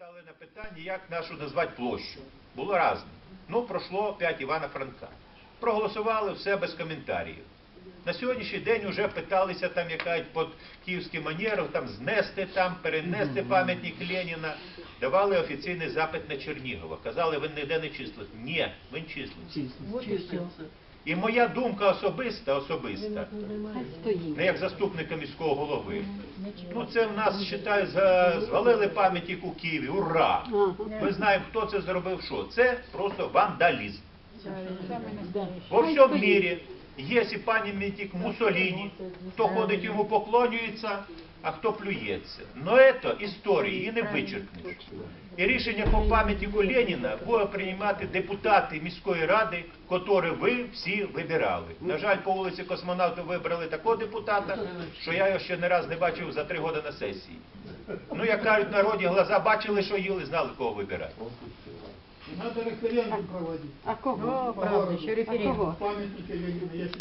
стали на питання, як нашу назвати площу. Було разне. Ну, пройшло 5 Івана Франка. Проголосували все без коментарів. На сьогоднішній день вже питалися там якась під київським манером, там знести там, перенести пам'ятник Леніна. Давали офіційний запит на Чернігова. Казали, ви ніде не числите. Ні, він числиться. І моя думка особиста, особиста, не як заступника міського голови. Ну це в нас вважаю, за- звалили пам'ятник у Києві. Ура! Ми знаємо, хто це зробив, що. Це просто вандалізм. Во всьому мірі є і пам'ятник Муссоліні, хто ходить йому поклонюється, а хто плюється. Но це історії і не вичеркнеш. І рішення по пам'ятнику Леніна буде приймати депутати міської ради, котрі ви всі вибирали. На жаль, по вулиці космонавтів вибрали такого депутата, що я його ще не раз не бачив за три роки на сесії. Ну, як кажуть в народі, глаза бачили, що їли, знали, кого вибирати. Надо референдум проводить. А кого? Правда, А кого? Памятники Ленина. Если